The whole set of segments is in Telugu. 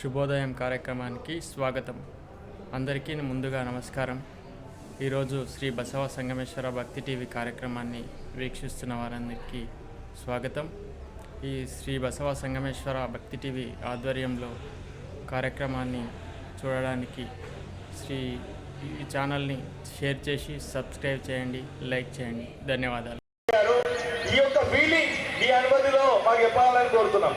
శుభోదయం కార్యక్రమానికి స్వాగతం. అందరికీ ముందుగా నమస్కారం. ఈరోజు శ్రీ బసవ సంగమేశ్వర భక్తి టీవీ కార్యక్రమాన్ని వీక్షిస్తున్న వారందరికీ స్వాగతం. ఈ శ్రీ బసవ సంగమేశ్వర భక్తి టీవీ ఆధ్వర్యంలో కార్యక్రమాన్ని చూడడానికి శ్రీ ఈ ఛానల్ని షేర్ చేసి సబ్స్క్రైబ్ చేయండి లైక్ చేయండి. ధన్యవాదాలు. ఈ యొక్క ఫీలింగ్ ఈ అనుమతిలో మాకు చెప్పాలని కోరుతున్నాం.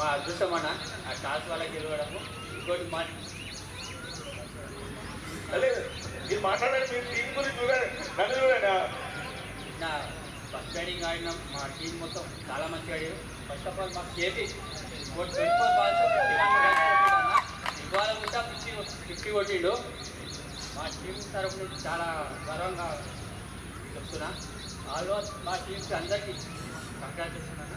మా అదృష్టం అన్న ఆ టాస్ వాళ్ళకి గెలవడము. ఇంకోటి మా మీరు మాట్లాడండి మీరు టీం గురించి చూడండి నన్ను చూడండి నా ఫస్ట్ బ్యాటింగ్ ఆడినాం. మా టీం మొత్తం చాలా మంచిగా ఆడారు. ఫస్ట్ ఆఫ్ ఆల్ మాకు ట్వంటీ ఫోర్ బాల్స్ అన్న ఇవాళ కూడా ఫిఫ్టీ ఫిఫ్టీ కొట్టిండు. మా టీం తరఫు నుంచి చాలా గర్వంగా చెప్తున్నా. ఆల్మోస్ట్ మా టీంకి అందరికీ కంగ్రాచులేషన్ అన్న.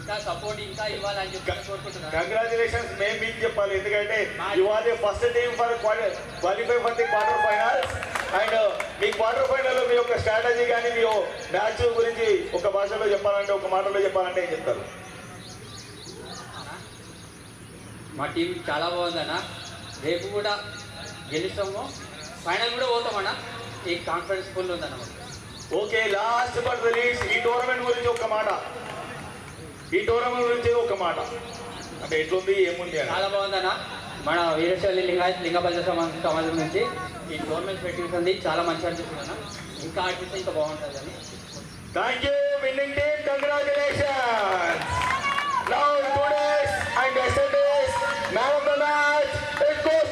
ఇంకా సపోర్ట్ ఇంకా ఇవ్వాలని చెప్పి కోరుకుంటున్నాను. కంగ్రాచులేషన్స్ మేము మీకు చెప్పాలి. ఎందుకంటే the first team for qualify for the quarter final and me quarter final మీ యొక్క స్ట్రాటజీ కానీ మీ మ్యాచ్ గురించి ఒక భాషలో చెప్పాలంటే ఒక మాటలో చెప్పాలంటే ఏం చెప్తారు? మా టీం చాలా బాగుందన్న. రేపు కూడా గెలుస్తాము. ఫైనల్ కూడా పోతామన్న. ఈ కాన్ఫిడెన్స్ ఫుల్ ఉందన్న మాకు. ఓకే లాస్ట్ బట్ రిలీజ్ ఈ టోర్నమెంట్ గురించి ఒక మాట. ఈ టోర్నమెంట్ గురించి ఒక మాట. అంటే ఎట్లుంది ఏముంది చాలా బాగుంది అన్న మన వీరశైలి లింగాయత్ లింగపల్లి సమాజం సమాజం నుంచి ఈ గవర్నమెంట్ పెట్టింది చాలా మంచి అనిపిస్తుంది అన్న ఇంకా అనిపిస్తే ఇంకా బాగుంటుంది అని. Thank you winning team congratulations now today's and yesterday's man of the match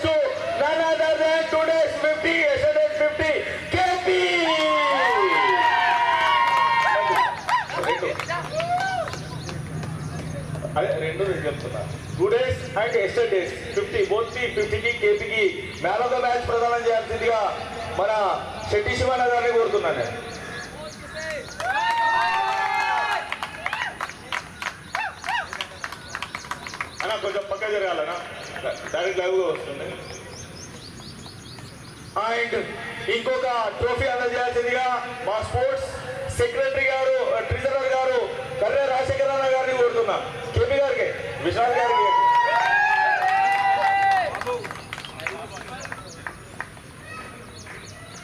to none other than today's రెండు నేను చెప్తున్నా. Two days and yesterday's fifty బోత్కి ఫిఫ్టీకి కేపీకి మ్యాన్ ఆఫ్ ద మ్యాచ్ ప్రదానం చేయాల్సిందిగా మన శెట్టి శివన్న గారిని కోరుతున్నాను నేను. అన్న కొంచెం పక్క జరగాలనా డైరెక్ట్ లైవ్గా వస్తుంది. అండ్ ఇంకొక ట్రోఫీ అందజేయాల్సిందిగా మా స్పోర్ట్స్ సెక్రటరీ గారు ట్రెజరర్ గారు కర్రే రాజశేఖర గారిని కోరుతున్నా. కేపీ గారు విశాల్ గారికి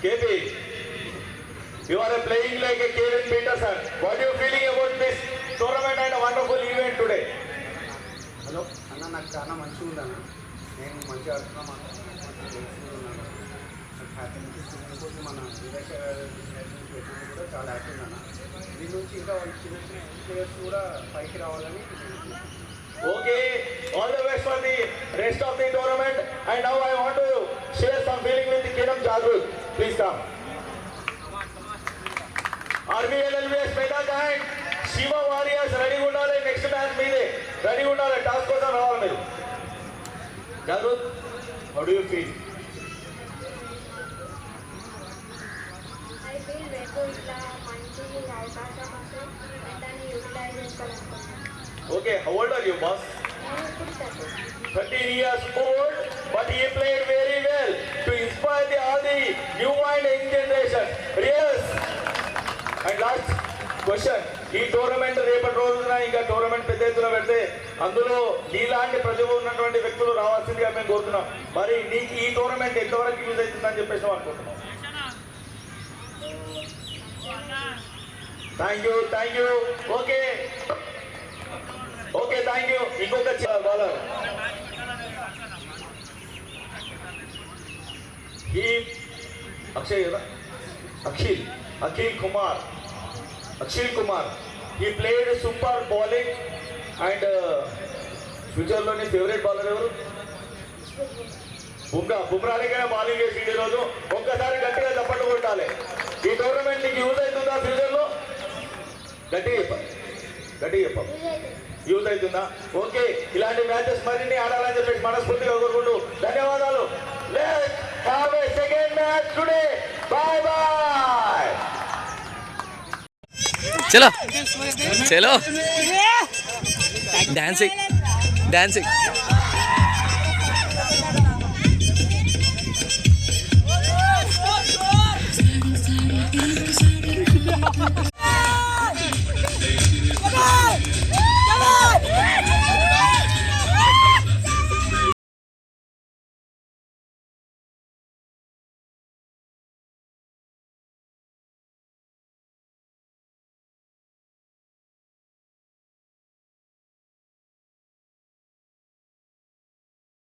KP you are playing like a Kevin Pietersen what you feeling about this tournament and wonderful event today hello అన్న నాకు చాలా మంచిగా ఉందన్న నేను మంచిగా ఆడుతున్నా నాకు హ్యాపీ అనిపిస్తుంది. మన కూడా చాలా హ్యాపీ ఉందన్న దీని నుంచి ఇంకా చిన్న చిన్న ప్లేయర్స్ కూడా పైకి రావాలని rest of the tournament. And now I want to share some feeling with the Kiram Jagrut. Please come. RBL LVS Mega Giant, Shiva Warriors ready ఉండాలి నెక్స్ట్ మ్యాచ్ మీదే రెడీ ఉండాలి టాస్క్ కోసం రావాలి మీరు Jagruth how do you feel I feel రేపు ఇట్లా మంచి అవకాశం వస్తే దాన్ని యూటిలైజ్ చేసుకోవాలనుకుంటున్నాను okay how old are you boss నేను ఇప్పుడు thirty 13 years old, but he played very well to inspire the all the new and young generation. Yes. And last question. ఈ టోర్నమెంట్ రేపటి రోజున ఇంకా టోర్నమెంట్ పెద్ద ఎత్తున పెడితే అందులో నీలాంటి ప్రతిభ ఉన్నటువంటి వ్యక్తులు రావాల్సిందిగా మేము కోరుతున్నాం మరి నీకు ఈ టోర్నమెంట్ ఎంతవరకు యూజ్ అవుతుందని చెప్పేసి అనుకుంటున్నాం thank you thank you okay ఇంకొక బాలర్ ఈ అక్షయ్ కదా? అఖిల్. అఖిల్ కుమార్. అక్షిల్ కుమార్. ఈ ప్లేడ్ సూపర్ బౌలింగ్ అండ్ ఫ్యూచర్లోని ఫేవరెట్ బౌలర్ ఎవరు? బుమ్రా. బుమ్రానికైనా బౌలింగ్ చేసి ఈ రోజు ఒక్కసారి గట్టిగా చప్పట్లు కొట్టాలి. ఈ టోర్నమెంట్ నీకు యూజ్ అవుతుందా ఫ్యూచర్లో గట్టిగా చెప్పాలి గట్టిగా చెప్పాలి యూజ్ అవుతుందా. ఓకే మ్యాచెస్ మరిన్ని ఆడాలని చెప్పేసి మనస్ఫూర్తిగా కోరుకుంటూ ధన్యవాదాలు. Second match today bye bye చలో. చలో. Dancing dancing